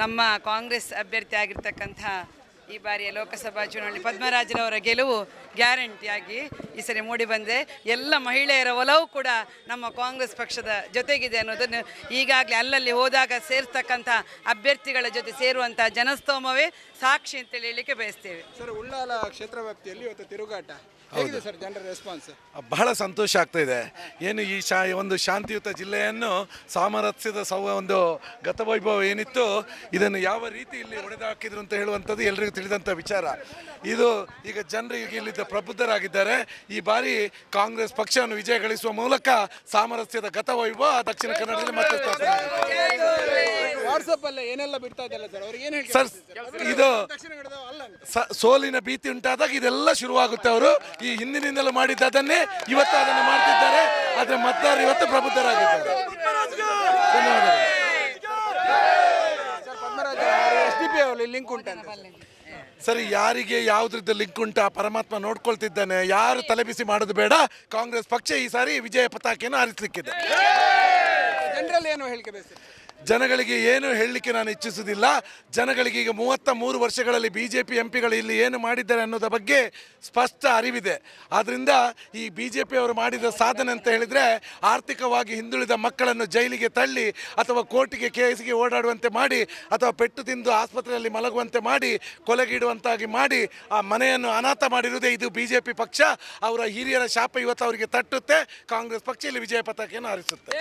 ನಮ್ಮ ಕಾಂಗ್ರೆಸ್ ಅಭ್ಯರ್ಥಿ ಆಗಿರ್ತಕ್ಕಂಥ ಈ ಬಾರಿಯ ಲೋಕಸಭಾ ಚುನಾವಣೆ ಪದ್ಮರಾಜನವರ ಗೆಲುವು ಗ್ಯಾರಂಟಿಯಾಗಿ ಈ ಸರಿ ಮೂಡಿ ಬಂದೆ. ಎಲ್ಲ ಮಹಿಳೆಯರ ಒಲವು ಕೂಡ ನಮ್ಮ ಕಾಂಗ್ರೆಸ್ ಪಕ್ಷದ ಜೊತೆಗಿದೆ ಅನ್ನೋದನ್ನು ಈಗಾಗಲೇ ಅಲ್ಲಲ್ಲಿ ಹೋದಾಗ ಸೇರ್ತಕ್ಕಂಥ ಅಭ್ಯರ್ಥಿಗಳ ಜೊತೆ ಸೇರುವಂಥ ಜನಸ್ತೋಮವೇ ಸಾಕ್ಷಿ ಅಂತೇಳಿ ಹೇಳಲಿಕ್ಕೆ ಬಯಸ್ತೇವೆ. ಸರ್, ಉಳ್ಳಾಲ ಕ್ಷೇತ್ರ ವ್ಯಾಪ್ತಿಯಲ್ಲಿ ಇವತ್ತು ತಿರುಗಾಟ. ಹೇಗಿದೆ ಸರ್ ಜನರ ರೆಸ್ಪಾನ್ಸ್ ಬಹಳ ಸಂತೋಷ ಆಗ್ತಾ ಇದೆ. ಏನು ಈ ಶಾ ಒಂದು ಶಾಂತಿಯುತ ಜಿಲ್ಲೆಯನ್ನು ಸಾಮರಸ್ಯದ ಸೌ ಒಂದು ಗತವೈಭವ ಏನಿತ್ತು ಇದನ್ನು ಯಾವ ರೀತಿ ಇಲ್ಲಿ ಹೊಡೆದಾಕಿದ್ರು ಅಂತ ಹೇಳುವಂಥದ್ದು ಎಲ್ರಿಗೂ ತಿಳಿದಂಥ ವಿಚಾರ. ಇದು ಈಗ ಜನರು ಈಗ ಇಲ್ಲಿದ್ದ ಪ್ರಬುದ್ಧರಾಗಿದ್ದಾರೆ. ಈ ಬಾರಿ ಕಾಂಗ್ರೆಸ್ ಪಕ್ಷವನ್ನು ವಿಜಯ ಗಳಿಸುವ ಮೂಲಕ ಸಾಮರಸ್ಯದ ಗತವೈಭವ ದಕ್ಷಿಣ ಕನ್ನಡದಲ್ಲಿ ಮತ್ತೆ ವಾಟ್ಸಪ್ಪಲ್ಲೇ ಏನೆಲ್ಲ ಬಿಡ್ತಾ ಇದೆಯಲ್ಲ ಸರ್? ಅವ್ರಿಗೆ ಏನು ಹೇಳಿ ಸರ್ ಇದು ಸೋಲಿನ ಭೀತಿ ಉಂಟಾದಾಗ ಇದೆಲ್ಲ ಶುರುವಾಗುತ್ತೆ ಅವರು. ಈ ಹಿಂದಿನಿಂದಲೂ ಮಾಡಿದ್ದ ಅದನ್ನೇ ಇವತ್ತು ಅದನ್ನು ಮಾಡ್ತಿದ್ದಾರೆ. ಆದರೆ ಮತದಾರರು ಇವತ್ತು ಪ್ರಬುದ್ಧರಾಗಿದ್ದಾರೆ. ಧನ್ಯವಾದಗಳು ಸರ್, ಯಾರಿಗೆ ಯಾವ್ದ್ರದ್ದು ಲಿಂಕ್ ಉಂಟಾ ಪರಮಾತ್ಮ ನೋಡ್ಕೊಳ್ತಿದ್ದಾನೆ. ಯಾರು ತಲೆಬಿಸಿ ಮಾಡೋದು ಬೇಡ. ಕಾಂಗ್ರೆಸ್ ಪಕ್ಷ ಈ ಸಾರಿ ವಿಜಯ ಪತಾಕೆಯನ್ನು ಆರಿಸಲಿಕ್ಕಿದೆ ಜನರಲ್ಲಿ ಏನು ಹೇಳಿಕೆ ಜನಗಳಿಗೆ ಏನು ಹೇಳಲಿಕ್ಕೆ ನಾನು ಇಚ್ಛಿಸುವುದಿಲ್ಲ. ಜನಗಳಿಗೆ ಈಗ ಮೂವತ್ತ ಮೂರು ವರ್ಷಗಳಲ್ಲಿ ಬಿ ಜೆ ಪಿ ಎಂ ಪಿಗಳು ಇಲ್ಲಿ ಏನು ಮಾಡಿದ್ದಾರೆ ಅನ್ನೋದ್ರ ಬಗ್ಗೆ ಸ್ಪಷ್ಟ ಅರಿವಿದೆ. ಆದ್ದರಿಂದ ಈ ಬಿ ಜೆ ಪಿಯವರು ಮಾಡಿದ ಸಾಧನೆ ಅಂತ ಹೇಳಿದರೆ ಆರ್ಥಿಕವಾಗಿ ಹಿಂದುಳಿದ ಮಕ್ಕಳನ್ನು ಜೈಲಿಗೆ ತಳ್ಳಿ ಅಥವಾ ಕೋರ್ಟಿಗೆ ಕೇಸಿಗೆ ಓಡಾಡುವಂತೆ ಮಾಡಿ ಅಥವಾ ಪೆಟ್ಟು ತಿಂದು ಆಸ್ಪತ್ರೆಯಲ್ಲಿ ಮಲಗುವಂತೆ ಮಾಡಿ, ಕೊಲೆಗಿಡುವಂತಾಗಿ ಮಾಡಿ ಆ ಮನೆಯನ್ನು ಅನಾಥ ಮಾಡಿರುವುದೇ ಇದು ಬಿ ಜೆ ಪಿ ಪಕ್ಷ. ಅವರ ಹಿರಿಯರ ಶಾಪ ಇವತ್ತು ಅವರಿಗೆ ತಟ್ಟುತ್ತೆ. ಕಾಂಗ್ರೆಸ್ ಪಕ್ಷ ಇಲ್ಲಿ ವಿಜಯ ಪತಾಕೆಯನ್ನು ಹಾರಿಸುತ್ತೆ.